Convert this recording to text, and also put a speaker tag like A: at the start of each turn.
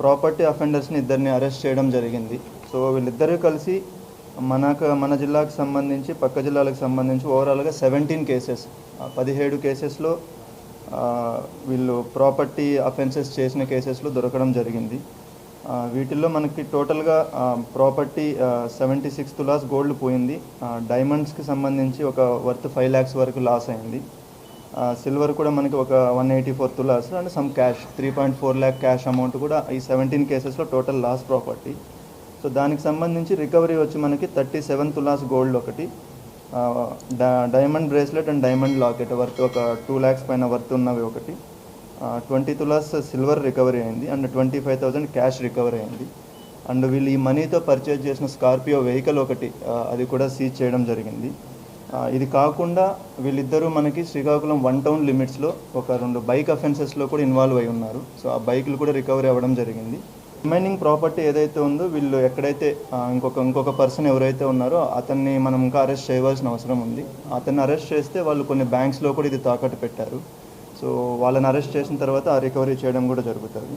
A: Property అఫెండర్స్ని ఇద్దరిని arrest చేయడం జరిగింది. సో వీళ్ళిద్దరూ కలిసి మనకు మన జిల్లాకు సంబంధించి పక్క జిల్లాలకు సంబంధించి ఓవరాల్గా సెవెంటీన్ కేసెస్ పదిహేడు కేసెస్లో వీళ్ళు ప్రాపర్టీ అఫెన్సెస్ చేసిన కేసెస్లో దొరకడం జరిగింది. వీటిల్లో మనకి టోటల్గా property seventy six tolas gold పోయింది. డైమండ్స్కి సంబంధించి ఒక వర్త్ ఫైవ్ ల్యాక్స్ వరకు లాస్ అయింది. సిల్వర్ కూడా మనకి ఒక one eighty four tolas and some cash three point four lakh cash amount కూడా ఈ సెవెంటీన్ కేసెస్లో టోటల్ లాస్ ప్రాపర్టీ సో దానికి సంబంధించి రికవరీ వచ్చి మనకి థర్టీ సెవెన్ తులాస్ గోల్డ్ ఒకటి. Diamond bracelet and diamond locket worth ఒక టూ ల్యాక్స్ పైన వర్త్ ఉన్నవి ఒకటి. ట్వంటీ తులాస్ సిల్వర్ రికవరీ అయింది. And twenty five thousand cash recovery అయింది. అండ్ వీళ్ళు ఈ మనీతో పర్చేజ్ చేసిన స్కార్పియో వెహికల్ ఒకటి అది కూడా సీజ్ చేయడం జరిగింది. ఇది కాకుండా వీళ్ళిద్దరూ మనకి శ్రీకాకుళం వన్ టౌన్ లిమిట్స్లో ఒక రెండు బైక్ అఫెన్సెస్లో కూడా ఇన్వాల్వ్ అయి ఉన్నారు. సో ఆ బైకులు కూడా రికవరీ అవ్వడం జరిగింది. రిమైనింగ్ ప్రాపర్టీ ఏదైతే ఉందో వీళ్ళు ఎక్కడైతే ఇంకొక ఇంకొక పర్సన్ ఎవరైతే ఉన్నారో అతన్ని మనం ఇంకా అరెస్ట్ చేయవలసిన అవసరం ఉంది. అతన్ని అరెస్ట్ చేస్తే వాళ్ళు కొన్ని బ్యాంక్స్లో కూడా ఇది తాకట్టు పెట్టారు. సో వాళ్ళని అరెస్ట్ చేసిన తర్వాత ఆ రికవరీ చేయడం కూడా జరుగుతుంది.